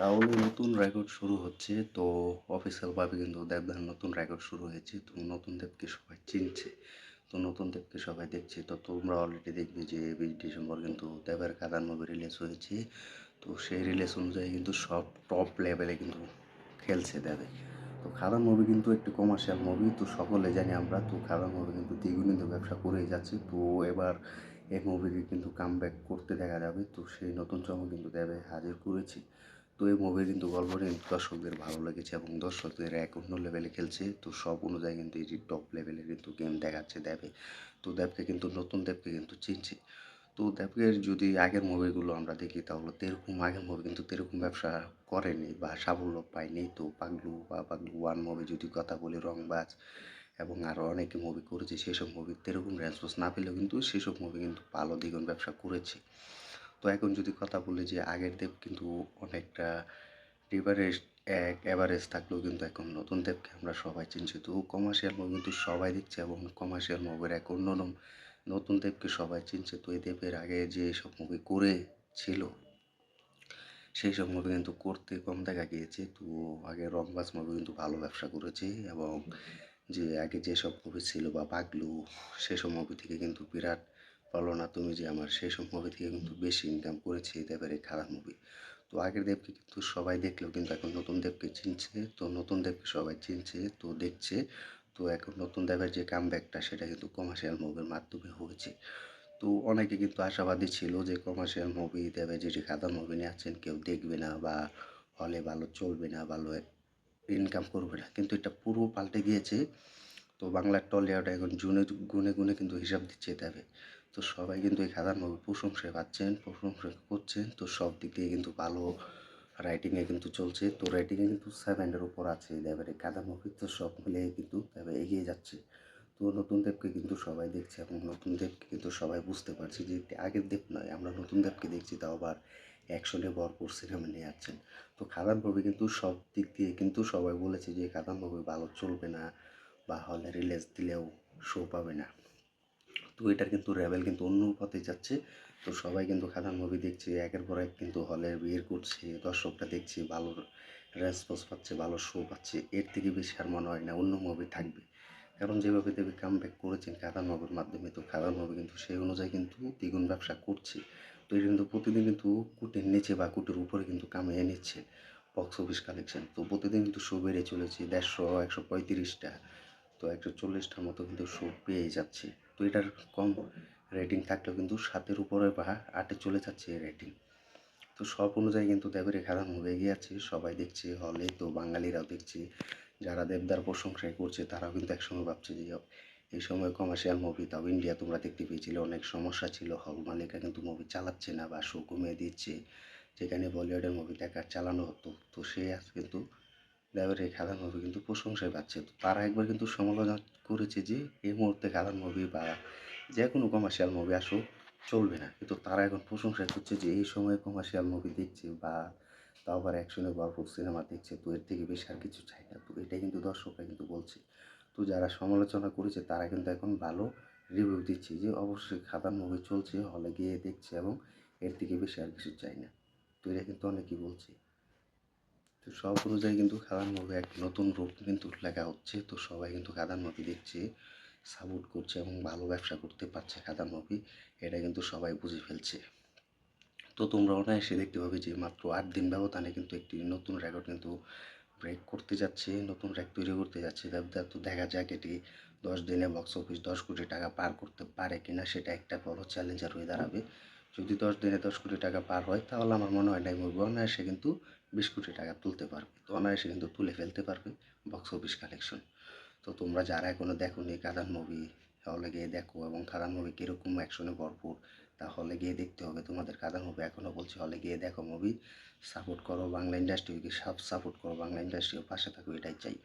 তাহলে নতুন রেকর্ড শুরু হচ্ছে। তো অফিসিয়ালভাবে কিন্তু দেবদার নতুন রেকর্ড শুরু হয়েছে। তো নতুন দেবকে সবাই চিনছে। তো নতুন দেবকে সবাই দেখছে। তো তোমরা অলরেডি দেখবে যে বিশ ডিসেম্বর কিন্তু দেবের কাদান মুভি রিলিজ হয়েছে। তো সেই রিলিজ অনুযায়ী কিন্তু সব টপ লেভেলে কিন্তু খেলছে দেবে। তো খাদান মুভি কিন্তু একটি কমার্শিয়াল মুভি তো সকলে জানি আমরা। তো খাদান মুভি কিন্তু দ্বিগুণিত ব্যবসা করেই যাচ্ছে। তো এবার এই মুভিকে কিন্তু কাম করতে দেখা যাবে। তো সেই নতুন চমক কিন্তু দেবে হাজির করেছে। তো এই মুভি কিন্তু গল্পটি দর্শকদের ভালো লেগেছে এবং দর্শকদের এক অন্য লেভেলে খেলছে। তো সব অনুযায়ী কিন্তু এটি টপ লেভেলের কিন্তু গেম দেখাচ্ছে দেবে তো দেবকে কিন্তু, নতুন দেবকে কিন্তু চিনছে। তো দেবকের যদি আগের মুভিগুলো আমরা দেখি, তাহলে তেরকম আগের মুভি কিন্তু তেরকম ব্যবসা করেনি বা সাফল্য পায়নি। তো পাগলু বা পাগলু ওয়ান মুভি যদি কথা বলি, রংবাজ এবং আরও অনেকে মুভি করেছে, সেসব মুভি তেরকম রেসপন্স না পেলেও কিন্তু সেসব মুভি কিন্তু ভালো দ্বিগুণ ব্যবসা করেছে। তো এখন যদি কথা বলি যে আগের দেব কিন্তু অনেকটা ডিভারেজ এক অ্যাভারেজ থাকলেও কিন্তু এখন নতুন দেবকে আমরা সবাই চিনছি। তো কমার্শিয়াল মুভি কিন্তু সবাই দেখছে এবং কমার্শিয়াল মুভির এক অন্য নতুন দেবকে সবাই চিনছে। তো এই দেবের আগে যে সব মুভি করেছিল, সেই সব মুভি কিন্তু করতে কম দেখা গিয়েছে। তো আগে রংবাজ মুভি কিন্তু ভালো ব্যবসা করেছে এবং যে আগে যেসব মুভি ছিল বা পাগলু, সেসব মুভি থেকে কিন্তু বিরাট বলো না। তুমি যে আমার সেই সব মুভি থেকে কিন্তু বেশি ইনকাম করেছে এবারে খারাপ মুভি তো আগের দেবকে কিন্তু সবাই দেখলেও কিন্তু এখন নতুন দেবকে চিনছে, তো নতুন দেবকে সবাই চিনছে, তো দেখছে। তো এখন নতুন দেবের যে কামব্যাকটা সেটা কিন্তু কমার্শিয়াল মুভির মাধ্যমে হয়েছে। তো অনেকে কিন্তু আশাবাদী ছিল যে কমার্শিয়াল মুভি দেবে যেটি খাতা মুভি নিয়ে আছেন, কেউ দেখবে না বা হলে ভালো চলবে না, ভালো ইনকাম করবে না। কিন্তু এটা পুরো পাল্টে গিয়েছে। তো বাংলার টলিউড এখন জুনে, গুনে গুনে কিন্তু হিসাব দিচ্ছে দেবে তো সবাই কিন্তু এই খাদান মুভি প্রশংসায় পাচ্ছেন, প্রশংসা করছেন। তো সব দিক দিয়ে কিন্তু ভালো রাইটিংয়ে কিন্তু চলছে। তো রাইটিংয়ে কিন্তু সেভেনের উপর আছে। এবারে কাদা মুভি তো সব মিলিয়ে কিন্তু তবে এগিয়ে যাচ্ছে। তো নতুন দেবকে কিন্তু সবাই দেখছে এবং নতুন দেবকে কিন্তু সবাই বুঝতে পারছে যে আগের দেব নয়। আমরা নতুন দেবকে দেখছি, তাও আবার অ্যাকশনে ভরপুর সিনেমা নিয়ে যাচ্ছেন। তো খাদান মুভি কিন্তু সব দিক দিয়ে কিন্তু সবাই বলেছে যে খাদান মুভি ভালো চলবে না বা হলে রিলিজ দিলেও শো পাবে না। তো এটার কিন্তু রেবেল কিন্তু অন্য পথে যাচ্ছে। তো সবাই কিন্তু খাদান মুভি দেখছে, একের পর এক কিন্তু হলে বিয়ের করছে, দর্শকরা দেখছে, ভালো রেসপন্স পাচ্ছে, ভালো শো পাচ্ছে। এর থেকে বেশি আর মনে হয় না, অন্য মুভি থাকবে। কারণ যেভাবে দেবী কাম ব্যাক করেছেন খাদান মুভির মাধ্যমে, তো খাদান মুভি কিন্তু সেই অনুযায়ী কিন্তু দ্বিগুণ ব্যবসা করছে। তো এটা কিন্তু প্রতিদিন কিন্তু কুটির নিচে বা কুটির উপরে কিন্তু কামিয়ে নিচ্ছে বক্স অফিস কালেকশন তো প্রতিদিন কিন্তু শো বেড়ে চলেছে, দেড়শো, একশো পঁয়ত্রিশটা, তো একশো চল্লিশটার মতো কিন্তু শো পেয়ে যাচ্ছে। তো এটার কম রেটিং থাকলেও কিন্তু সাতের উপরে বা আটে চলে যাচ্ছে রেটিং তো সব অনুযায়ী কিন্তু দেবের খেলা হয়ে গিয়েছে সবাই দেখছে, হলে তো বাঙালিরাও দেখছে। যারা দেবদার প্রশংসায় করছে, তারাও কিন্তু একসময় ভাবছে যে এই সময় কমার্শিয়াল মুভি তাও ইন্ডিয়া তোমরা দেখতে পেয়েছিলে। অনেক সমস্যা ছিল। হল মালিকরা কিন্তু মুভি চালাচ্ছে না বা শো কমিয়ে দিচ্ছে। যেখানে বলিউডের মুভি দেখা চালানো হতো। তো সে আজ কিন্তু এই খেলার মুভি কিন্তু প্রশংসায় পাচ্ছে। তো তারা একবার কিন্তু সমালোচনা করেছে যে, এই মুহূর্তে খেলার মুভি বা যে কোনো কমার্শিয়াল মুভি আসুক, চলবে না। কিন্তু তারা এখন প্রশংসা করছে যে, এই সময়ে কমার্শিয়াল মুভি দেখছে বা তাও আবার অ্যাকশনে ভরপুর সিনেমা দেখছে, তো এর থেকে বেশি আর কিছু চাই না। তো এটাই কিন্তু দর্শকরা কিন্তু বলছে। তো যারা সমালোচনা করেছে, তারা কিন্তু এখন ভালো রিভিউ দিচ্ছে যে, অবশ্যই খাদান মুভি চলছে হলে গিয়ে দেখছে এবং এর থেকে বেশি আর কিছু চাই না। তো এটা কিন্তু অনেকেই বলছে। তো সব অনুযায়ী কিন্তু খাদান মুভি এক নতুন রূপ কিন্তু লেখা হচ্ছে। তো সবাই কিন্তু খাদান মুভি দেখছে সাপোর্ট করছে এবং ভালো ব্যবসা করতে পারছে খাদান মুভি এটা কিন্তু সবাই বুঝে ফেলছে। তো তোমরা অনায়াসে দেখতে পাবে যে মাত্র আট দিন ব্যবধানে কিন্তু একটি নতুন রেকর্ড কিন্তু ব্রেক করতে যাচ্ছে, নতুন র্যাক তৈরি করতে যাচ্ছে। তো দেখা যাক এটি দশ দিনে বক্স অফিস দশ কোটি টাকা পার করতে পারে কিনা, সেটা একটা বড় চ্যালেঞ্জার হয়ে দাঁড়াবে। যদি দশ দিনে দশ কোটি টাকা পার হয়, তাহলে আমার মনে হয় মুভি অনায়াসে কিন্তু বিশ কোটি টাকা তুলতে পারবে। তো অনায়াসে কিন্তু তুলে ফেলতে পারবে বক্স অফিস কালেকশন তো তোমরা যারা এখনও দেখো নি কাদান মুভি হলে গিয়ে দেখো এবং কাদান মুভি কীরকম অ্যাকশনে ভরপুর তা হলে গিয়ে দেখতে হবে। তোমাদের কাদান মুভি এখনও বলছি, হলে গিয়ে দেখো মুভি সাপোর্ট করো বাংলা ইন্ডাস্ট্রিকে সব সাপোর্ট করো বাংলা ইন্ডাস্ট্রিও পাশে থাকো, এটাই চাই।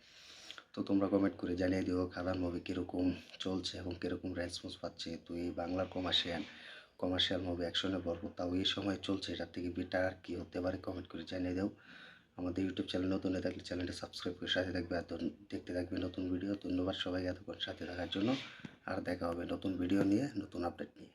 তো তোমরা কমেন্ট করে জানিয়ে দিও খাদান মুভি কীরকম চলছে এবং কীরকম রেসপন্স পাচ্ছে। তো এই বাংলার কমার্শিয়াল কমার্শিয়াল মুভি অ্যাকশনে ভরপুর। তাও এই সময় চলছে, এটার থেকে বেটার আর কী হতে পারে কমেন্ট করে জানিয়ে দাও। আমাদের ইউটিউব চ্যানেল নতুন হয়ে থাকলে চ্যানেলটা সাবস্ক্রাইব করে সাথে থাকবে, আর দেখতে থাকবে নতুন ভিডিও ধন্যবাদ সবাই এতক্ষণ সাথে থাকার জন্য, আর দেখা হবে নতুন ভিডিও নিয়ে, নতুন আপডেট নিয়ে।